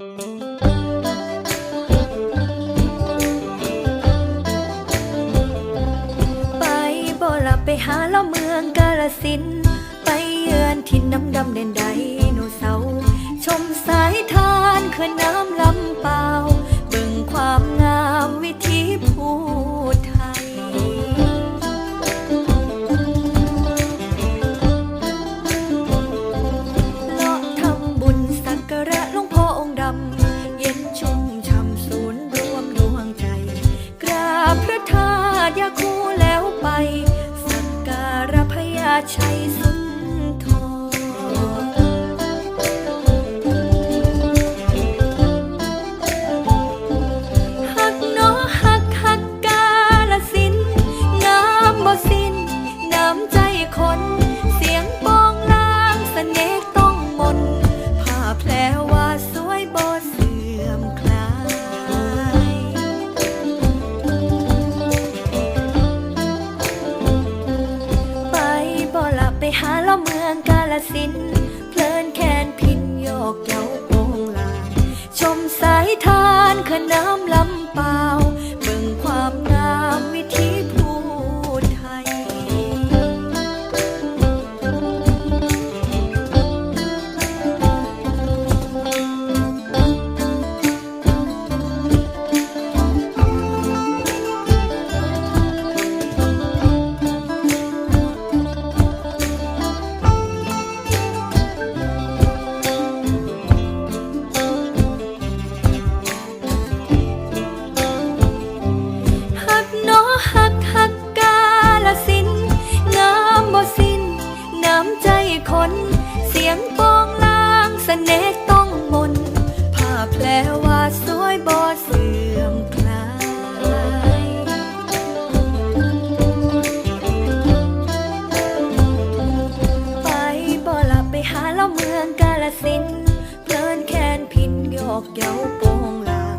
ไปบ่ละไปหาเล่าเมืองกาลสิน ไปเยือนทินน้ำดำเด่นใดโนเสาร์ชมสายทานเขื่อนน้ำ ชัยสุ สิ้น เพลินแคนพินโยกเย้าโปงลางชมสายทานขน้ำลา หาเล่าเมืองกาลสินเพลินแคนพินโยกเยาโปงลาง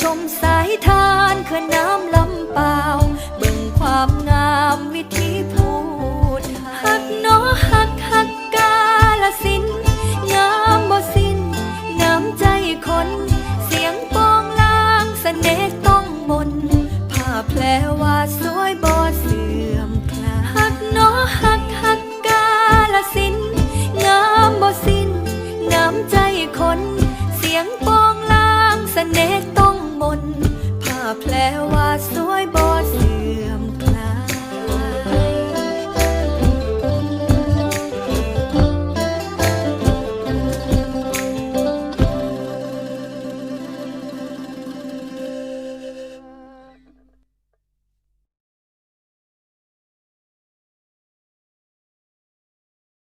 ชมสายทานเขื่อนน้ำลำเปล่าเบิ่งความงามวิถีพูดหักเนาะหักหักกาลสินงามบ่สิ้นน้ำใจคน เสียงโปงลางเสน่ห์ต้องมนผ้าแพลว่าสวยบ น เสียงโปองลางสเสน่ต้องมนผ้าแพลว